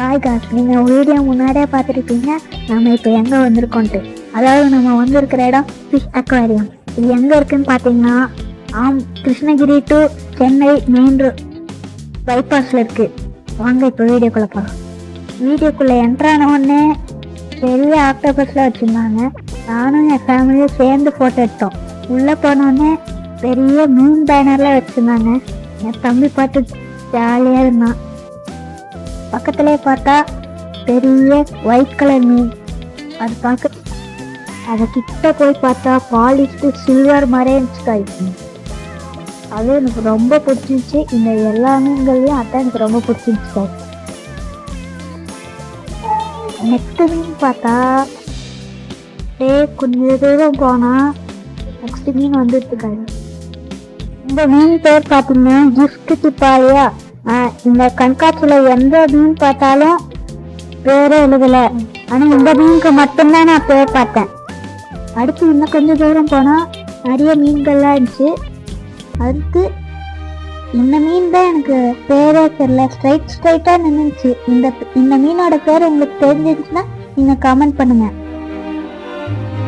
Hi cos நீங்கள் video முன்னாடியே பார்த்துருப்பீங்க. நம்ம இப்போ எங்கே வந்திருக்கோன்ட்டு. அதாவது நம்ம வந்திருக்கிற இடம் ஃபிஷ் அக்வாரியம் இது எங்கே இருக்குன்னு பார்த்தீங்கன்னா ஆம் Krishnagiri to Chennai main road பைபாஸில் இருக்குது வாங்க இப்போ வீடியோக்குள்ளே போகலாம் வீடியோக்குள்ளே என்ட்ரான உடனே பெரிய ஆக்டோபஸில் வச்சுருந்தாங்க. நானும் என் ஃபேமிலியும் சேர்ந்து ஃபோட்டோ எடுத்தோம். உள்ளே போனோடனே பெரிய மீன் பேனர்லாம் வச்சுருந்தாங்க. என் தம்பி பார்த்து ஜாலியாக இருந்தான். பக்கத்திலே பார்த்தா பெரிய ஒயிட் கலர் மீன். அது பார்க்க அதை கிட்ட போய் பார்த்தா பாலிஷ்டு சில்வர் மாதிரியே இருந்துச்சு அது எனக்கு ரொம்ப பிடிச்சிருந்துச்சு. இந்த எல்லா மீன்களையும் அதான் எனக்கு ரொம்ப பிடிச்சிருந்துச்சு நெக்ஸ்ட் மீன் பார்த்தா அப்படியே கொஞ்ச தூரம் போனால் நெக்ஸ்ட் மீன் வந்துட்டு இந்த மீன் பேர் பார்த்தீங்கன்னா கிஃப்ட் டிப்பாயா இந்த கண்காட்சியில் எந்த மீன் பார்த்தாலும் பேரே எழுதல. ஆனால் இந்த மீனுக்கு மட்டும்தான் நான் பேர் பார்த்தேன். அடுத்து இன்னும் கொஞ்சம் தூரம் போனால் நிறைய மீன்கள்லாம் இருந்துச்சு. அடுத்து இந்த மீன் தான் எனக்கு பேரே தெரியல. ஸ்ட்ரைட் ஸ்ட்ரைட்டாக நின்றுச்சு இந்த இந்த மீனோட பேர் உங்களுக்கு தெரிஞ்சிருச்சுன்னா நீங்கள் கமெண்ட் பண்ணுங்க.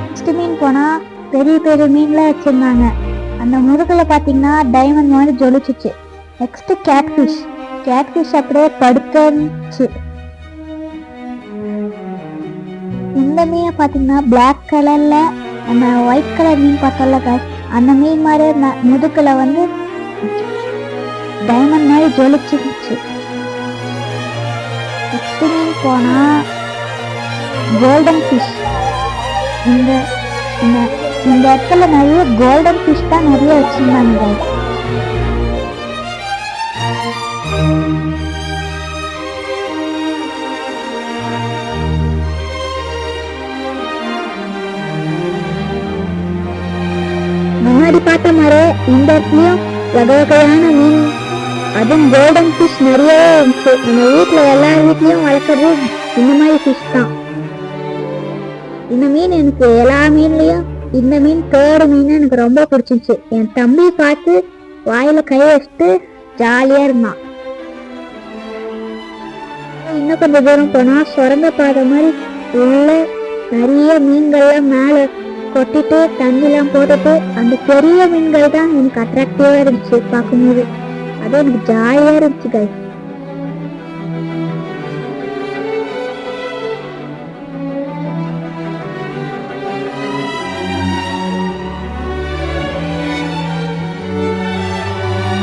நெக்ஸ்ட் மீன் போனால் பெரிய பெரிய மீன்லாம் வச்சுருந்தாங்க. அந்த முருகில் பார்த்தீங்கன்னா டைமண்ட் மாதிரி ஜொலிச்சிச்சு. நெக்ஸ்ட் கேட்ஃபிஷ் கேட்ஃபிஷ் அப்படியே படுத்துச்சு இந்த மீனை பார்த்தீங்கன்னா பிளாக் கலர்ல நம்ம ஒயிட் கலர் மீன் பார்த்தோம்ல guys, அந்த மீன் மாதிரி ந- வந்து டைமண்ட் மாதிரி ஜொலிச்சிருச்சு நெக்ஸ்ட் மீன் போனா கோல்டன் ஃபிஷ் இந்த இந்த இந்த இடத்துல நிறைய கோல்டன் ஃபிஷ் தான் நிறைய வச்சிருந்தாங்க. முன்னாடி பார்த்த மாதிரி இந்த இடத்துலயும் வகை வகையான மீன் அதுவும் கோல்டன் ஃபிஷ் நிறைய இருந்துச்சு. நம்ம வீட்டில் எல்லார் வீட்லயும் வளர்க்குறது இந்த மாதிரி ஃபிஷ் தான். இந்த மீன் எனக்கு எல்லா மீன்லயும் இந்த மீன் தேர்டு மீன் எனக்கு ரொம்ப பிடிச்சிருச்சு என் தம்பி பார்த்து வாயில கை வச்சுட்டு ஜாலியா இருந்தான். இன்னும் கொஞ்சம் தூரம் போனா சுரங்க பாதை மாதிரி உள்ள நிறைய மீன்கள்லாம் மேல கொட்டிட்டு தண்ணிலாம் போட்டுட்டு அந்த பெரிய மீன்கள் தான் எனக்கு அட்ராக்டிவா இருந்துச்சு பார்க்கும்போது. அது எனக்கு ஜாலியா இருந்துச்சு guys.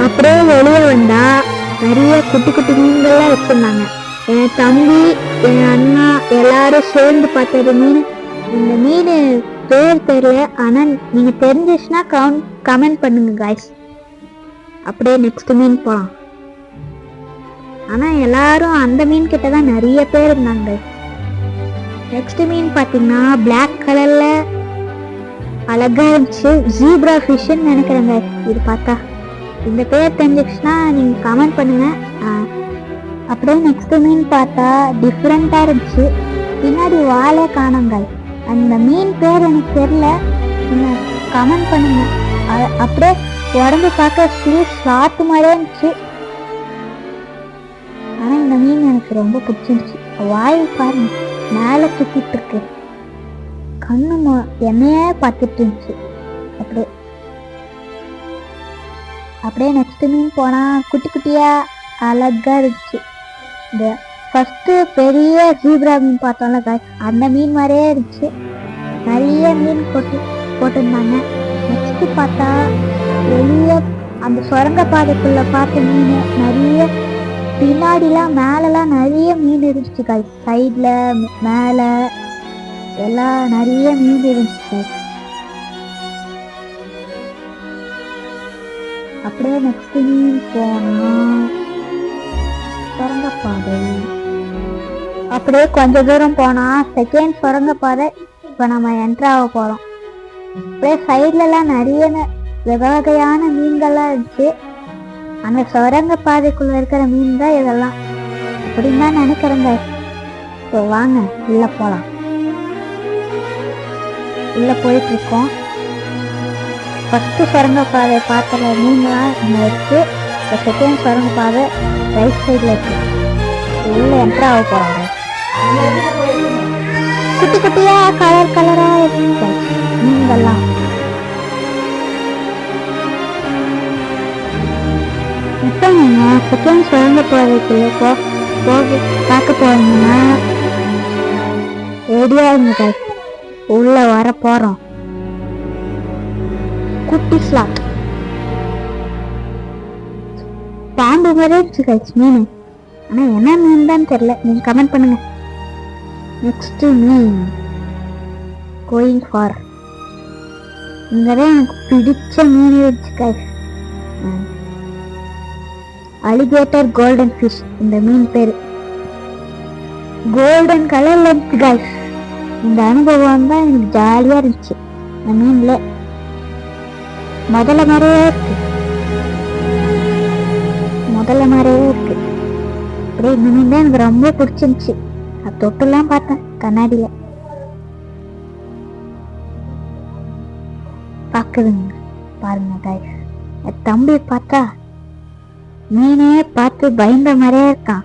அப்படியே வெளியே வந்தா நிறைய குட்டி குட்டி மீன்கள்லாம் வச்சிருந்தாங்க. என் தம்பி என் அண்ணா எல்லாரும் சேர்ந்து பார்த்தது மீன். இந்த மீன் பேர் தெரியல ஆனால் நீங்க தெரிஞ்சிச்சுன்னா கவுண்ட் கமெண்ட் பண்ணுங்க காய்ஸ் அப்படியே நெக்ஸ்ட் மீன் போலாம் ஆனால் எல்லாரும் அந்த மீன் கிட்ட தான் நிறைய பேர் இருந்தாங்க. நெக்ஸ்ட் மீன் பார்த்தீங்கன்னா பிளாக் கலர்ல அழகா இருந்துச்சு. ஜீப்ரா ஃபிஷ்ன்னு நினைக்கிறேங்க. இது பார்த்தா. இந்த பேர் தெரிஞ்சிச்சுன்னா நீங்கள் கமெண்ட் பண்ணுங்க. ஆ, அப்படியே நெக்ஸ்ட் மீன் பார்த்தா டிஃப்ரெண்ட்டாக இருந்துச்சு. பின்னாடி வாழை காணுங்கள் அந்த மீன் பேர் எனக்கு தெரியல. நீங்கள் கமெண்ட் பண்ணுங்க. அப்படியே உடம்பு பார்க்க ஸ்லீவ் சாத்து மாதிரியே இருந்துச்சு. ஆனால் இந்த மீன் எனக்கு ரொம்ப பிடிச்சிருந்துச்சு. வாய் பாருங்க. மேலே சுற்றிட்டு இருக்கு. கண்ணு என்னையே பார்த்துட்டு இருந்துச்சு. அப்படியே. அப்படியே நெக்ஸ்ட் மீன் போனால் குட்டி குட்டியாக அழகாக இருந்துச்சு. இந்த ஃபஸ்ட்டு பெரிய ஜீப்ரா மீன் பார்த்தோம்ல guys, அந்த மீன் மாதிரியே இருந்துச்சு. நிறைய மீன் போட்டு போட்டிருந்தாங்க. நெக்ஸ்ட்டு பார்த்தா பெரிய அந்த சுரங்க பாதைக்குள்ள பார்த்த மீன் நிறைய பின்னாடிலாம் மேலெலாம் நிறைய மீன் இருந்துச்சு guys. சைடில் மேலே எல்லாம் நிறைய மீன் இருந்துச்சு அப்படியே நெக்ஸ்ட் மீன் போனால் சுரங்க சுரங்கப்பாதை அப்படியே கொஞ்ச தூரம் போனா செகண்ட் சுரங்கப்பாதை இப்போ நம்ம என்ட்ரு ஆக போறோம். அப்படியே சைட்லலாம் நிறைய வகை வகையான மீன்கள்லாம் இருந்துச்சு. அந்த சுரங்க பாதைக்குள்ள இருக்கிற மீன் தான் இதெல்லாம். அப்படின்னு தான் நினைக்கிறேங்க. இப்போ வாங்க உள்ள போலாம். உள்ள போயிட்டு இருக்கோம். ஃபர்ஸ்ட் சுரங்க பாதை பார்த்துல மீன்லாம் இருக்கு. இப்போ செகண்ட் சுரங்க பாதை ரைட் சைடில் இருக்கு. உள்ள என்ட்ரு ஆக போகிறாங்க குட்டி குட்டியா கலர் கலரா இருக்கு. மீன்கள்லாம் இப்போ நீங்கள் செகண்ட் சுரங்க போறதுக்குள்ள போ போக பார்க்க போகிறீங்கன்னா ரெடியாக இருங்க உள்ளே வர போறோம். குட்டி ஸ்லாட் பாம்பு மாதிரி இருந்துச்சு மீன் ஆனா என்ன மீன் தான் தெரியல. நீங்க கமெண்ட் பண்ணுங்க. நெக்ஸ்ட் மீன் கோயிங் ஃபார் இங்கதான் எனக்கு பிடிச்ச மீன் இருந்துச்சு கைஸ் அலிகேட்டர் கோல்டன் ஃபிஷ் இந்த மீன் பேர். கோல்டன் கலர்ல இருந்துச்சு கைஸ் இந்த அனுபவம் தான் எனக்கு ஜாலியா இருந்துச்சு. இந்த மீன்ல முதல்ல மாதிரியே இருக்குது முதல்ல மாதிரியே இருக்கு. அப்படியே இந்த தான் எனக்கு ரொம்ப பிடிச்சிருந்துச்சு. அது தொட்டுலாம் பார்த்தேன் கண்ணாடியில. பார்க்குதுங்க பாருங்க கைஸ் என் தம்பி பார்த்தா மீனே பார்த்து பயந்த மாதிரியே இருக்கான்.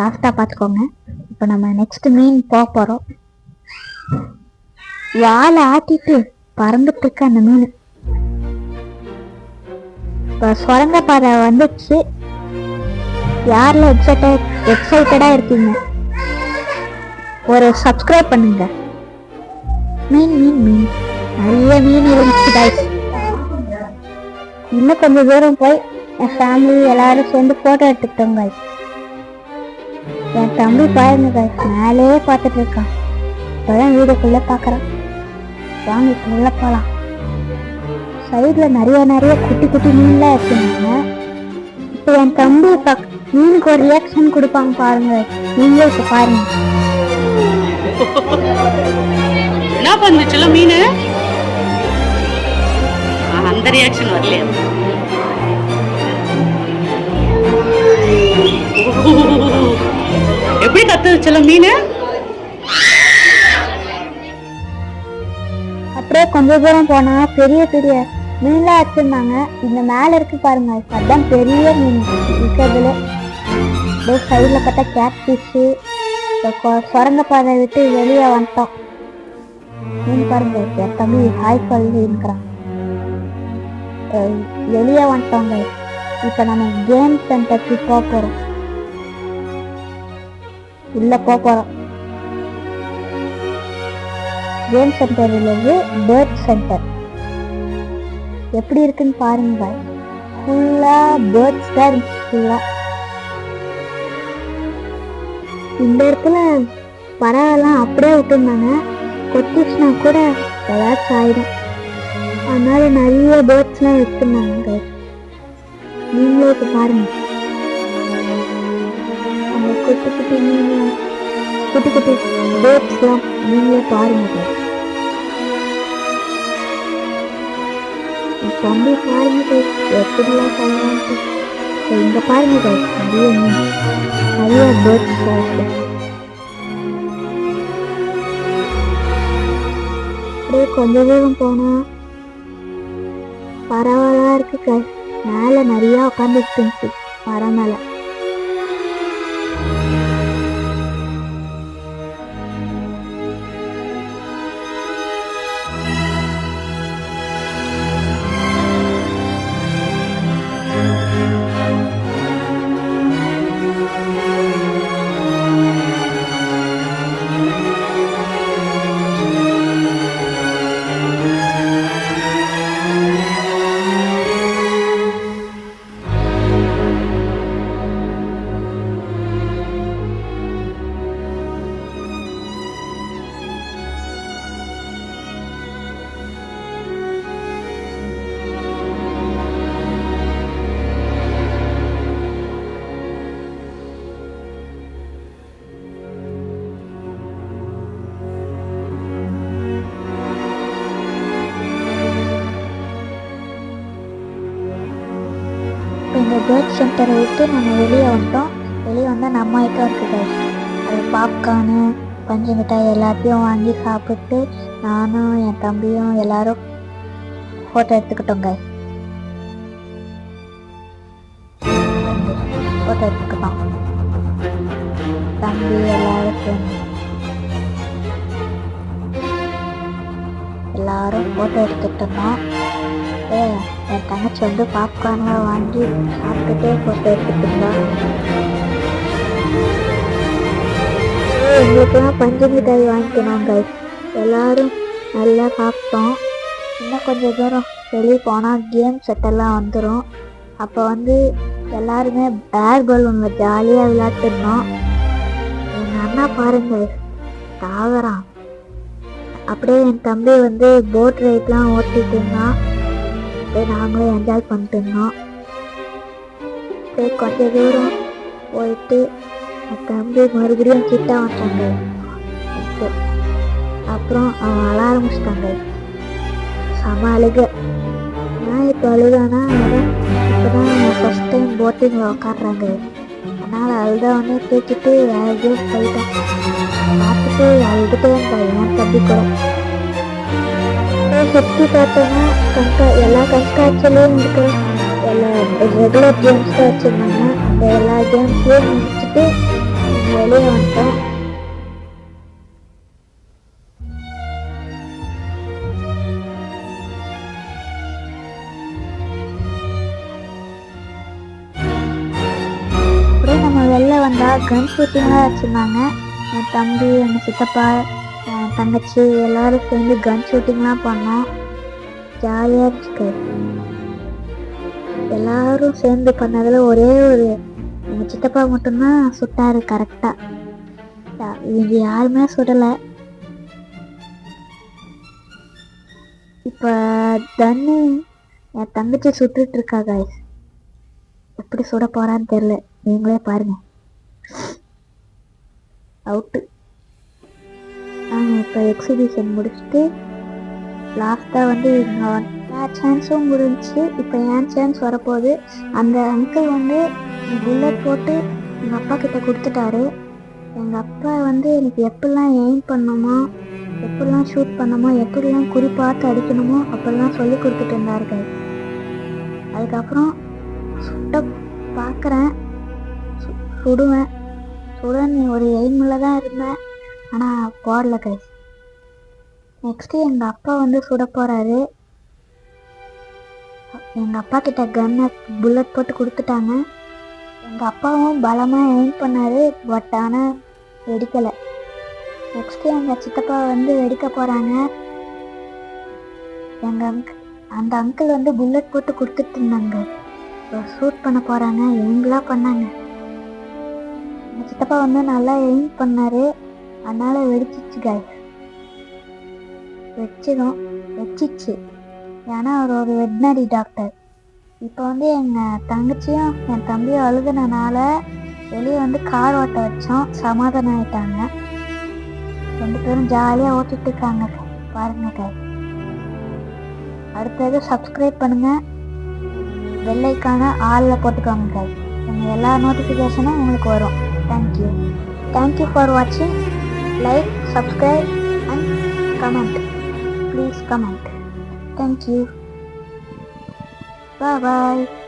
லாஸ்டா பார்த்துக்கோங்க. இப்போ நம்ம நெக்ஸ்ட் மீன் போக போகிறோம் வாழை ஆட்டிட்டு பறந்துட்டு இருக்க அந்த மீன். இப்போ சுரங்க பாதை வந்துச்சு. யாரில் எக்ஸைட்டட் எக்ஸைட்டடாக இருக்கீங்க ஒரு சப்ஸ்கிரைப் பண்ணுங்க. மீன் மீன் மீன். நிறைய மீன் இருந்துச்சு guys. இன்னும் கொஞ்சம் தூரம் போய் என் ஃபேமிலி எல்லாரும் சேர்ந்து ஃபோட்டோ எடுத்துக்கிட்டோம் காய்ஸ் என் தம்பி பாருங்க காய்ஸ் மேலேயே பார்த்துட்டு இருக்கான். இப்போதான் வீடுக்குள்ளே பார்க்குறான். வாங்க உள்ளே போகலாம் சைடுல நிறைய நிறைய குட்டி குட்டி மீன்லாம் வச்சிருந்தாங்க இப்போ என் தம்பி பக் மீனுக்கு ஒரு ரியாக்ஷன் கொடுப்பாங்க பாருங்க. நீங்களே இப்ப பாருங்க. என்ன பண்ணுச்சுல மீன்? அந்த ரியாக்ஷன் வரலையா. எப்படி கத்துச்சுல மீன்? அப்படியே கொஞ்ச தூரம் போனா பெரிய பெரிய மீன்லாம் வச்சிருந்தாங்க இந்த மேல இருக்கு பாருங்க அதான் பெரிய மீன். இருக்கிறதுல அப்படியே சைடில் பார்த்தா கேட் ஃபிஷ்ஷு சுரங்க பாதை விட்டு வெளியே வந்துட்டோம். மீன் பாருங்க என் தம்பி ஹாய் சொல்லி இருக்கிறான். வெளியே வந்துட்டோங்க. இப்போ நம்ம கேம் சென்டருக்கு போக போகிறோம் உள்ள போக போகிறோம் கேம் சென்டர் உள்ளது பேர்ட் சென்டர் எப்படி இருக்குன்னு பாருங்க. ஃபுல்லா பேர்ட்ஸ் தான் இருந்துச்சு ஃபுல்லா இந்த இடத்துல பறவைலாம் அப்படியே விட்டுருந்தாங்க. கொத்திச்சுனா கூட ஏதாச்சும் ஆயிடும். அதனால நிறைய பேர்ட்ஸ்லாம் விட்டுருந்தாங்க நீங்களே இப்போ பாருங்க. அந்த குட்டி குட்டி மீன் குட்டி குட்டி பேர்ட்ஸ்லாம் நீங்களே பாருங்க. தம்பி பாருங்க எப்படிலாம் சொல்லலான்ட்டு So, இங்க பாருங்க நிறைய மீன் நிறைய பேர்ட்ஸ் இருக்கு அப்படியே கொஞ்ச தூரம் போனா பரவாயில்ல இருக்கு மேலே நிறையா நிறைய உட்காந்துட்டு இருந்துச்சு மரம் மேல இந்த சென்டரை விட்டு நம்ம வெளியே வந்துட்டோம். வெளியே வந்தால் நம்ம ஐட்டம் இருக்குது அது பாப்கார்னு பஞ்சு மிட்டாய் எல்லாத்தையும் வாங்கி சாப்பிட்டு நானும் என் தம்பியும் எல்லாரும் ஃபோட்டோ எடுத்துக்கிட்டோங்க ஃபோட்டோ எடுத்துக்கிட்டோம். தம்பி எல்லாருக்கும் எல்லாரும் ஃபோட்டோ எடுத்துக்கிட்டோம். என் தங்கச்சி வந்து பாப்கார்ன்லாம் வாங்கி சாப்பிட்டுட்டே ஃபோட்டோ எடுத்துட்டு இருந்தா ஏ, எங்களுக்கெல்லாம் பஞ்சு மிட்டாய் வாங்கிக்கணும் எல்லாரும் நல்லா சாப்பிட்டோம். இன்னும் கொஞ்சம் தூரம் வெளியே போனால் கேம் செட்டெல்லாம் வந்துடும் அப்போ வந்து எல்லாருமே பேர் பலூனில் ஜாலியாக விளையாட்டுருந்தோம் எங்கள் அண்ணா பாருங்கள் தாவரான் அப்படியே என் தம்பி வந்து போட் ரைட்லாம் ஓட்டிட்டு இருந்தான். அப்படியே நாங்களும் என்ஜாய் பண்ணிட்டு இருந்தோம் அப்படியே கொஞ்ச தூரம் போயிட்டு என் தம்பி மறுபடியும் கிட்ட வந்துட்டாங்க அப்புறம் அவன் அழ ஆரம்பிச்சிட்டாங்க. செம அழுக. நான் இப்போ அழுதானா? இப்போதான் ஃபஸ்ட் டைம் போட்டிங்கில் உட்காடுறாங்க அதனால் அழுதவனே தூக்கிட்டு வேற எங்கேயோ போயிட்டான். பார்த்துட்டு அழுதுகிட்டே இருந்தான் என் தம்பி கூட. அப்புறம் சுற்றி பார்த்தோன்னா கண்கா எல்லா கண்காட்சியிலையும் இருக்கிற எல்லா ரெகுலர் கேம்ஸ் தான் வச்சுருந்தாங்க அந்த எல்லா கேம்ஸ்லேயும் முடிச்சுட்டு வெளியே வந்துட்டோம் அப்படியே நம்ம வெளில வந்தால் கன் ஷூட்டிங்லாம் வச்சுருந்தாங்க என் தம்பி எங்கள் சித்தப்பா என் தங்கச்சி எல்லாரும் சேர்ந்து கன் ஷூட்டிங்லாம் பண்ணோம். ஜாலியாக இருந்துச்சு. எல்லாரும் சேர்ந்து பண்ணதில் ஒரே ஒரு எங்கள் சித்தப்பா மட்டும்தான் சுட்டாரு கரெக்டாக இது யாருமே சுடலை. இப்போ தண்ணி என் தங்கச்சி சுட்டுட்டு இருக்கா guys. எப்படி சுட போறான்னு தெரியல. நீங்களே பாருங்க. அவுட்டு நாங்கள் இப்போ எக்ஸிபிஷன் முடிச்சுட்டு லாஸ்ட்டாக வந்து இங்கே சான்ஸும் முடிஞ்சிச்சு. இப்போ ஏன் சான்ஸ் வரப்போகுது? அந்த அங்கிள் வந்து புல்லட் போட்டு எங்கள் அப்பா கிட்ட கொடுத்துட்டாரு. எங்கள் அப்பா வந்து எனக்கு எப்படிலாம் எய்ம் பண்ணணுமோ எப்படிலாம் ஷூட் பண்ணணுமோ எப்படிலாம் குறி பார்த்து அடிக்கணுமோ அப்படிலாம் சொல்லி கொடுத்துட்டு இருந்தார்கள் அதுக்கப்புறம் சுட்ட பார்க்குறேன். சுடுவேன். சுடன் ஒரு எய்மில் தான் இருந்தேன். ஆனால் போடல கை. நெக்ஸ்ட்டு எங்கள் அப்பா வந்து சுட போகிறாரு எங்கள் அப்பா கிட்ட கன்னை புல்லட் போட்டு கொடுத்துட்டாங்க. எங்கள் அப்பாவும் பலமாக எய்ம் பண்ணாரு பட் ஆனால் வெடிக்கலை. நெக்ஸ்ட்டு எங்கள் சித்தப்பா வந்து வெடிக்க போகிறாங்க எங்கள் அங்க அந்த அங்கிள் வந்து புல்லட் போட்டு கொடுத்துட்டு இருந்தாங்க. ஷூட் பண்ண போகிறாங்க எங்களாம் பண்ணாங்க. எங்கள் சித்தப்பா வந்து நல்லா எய்ம் பண்ணாரு. அதனால வெடிச்சிச்சு காய் வச்சிடும் வச்சிச்சு. ஏன்னா அவர் ஒரு வெட்னரி டாக்டர் இப்போ வந்து எங்கள் தங்கச்சியும் என் தம்பியும் அழுதுனனால வெளியே வந்து கார் ஓட்ட வச்சோம். சமாதானம் ஆயிட்டாங்க. ரெண்டு பேரும் ஜாலியாக ஓட்டிட்டு இருக்காங்க. பாருங்க அடுத்தது சப்ஸ்கிரைப் பண்ணுங்க. வெள்ளைக்கான ஆளில் போட்டுக்கோங்க காய் உங்கள் எல்லா நோட்டிஃபிகேஷனும் உங்களுக்கு வரும். Thank you thank you for வாட்சிங் like, subscribe and comment. Please comment. Thank you. Bye bye.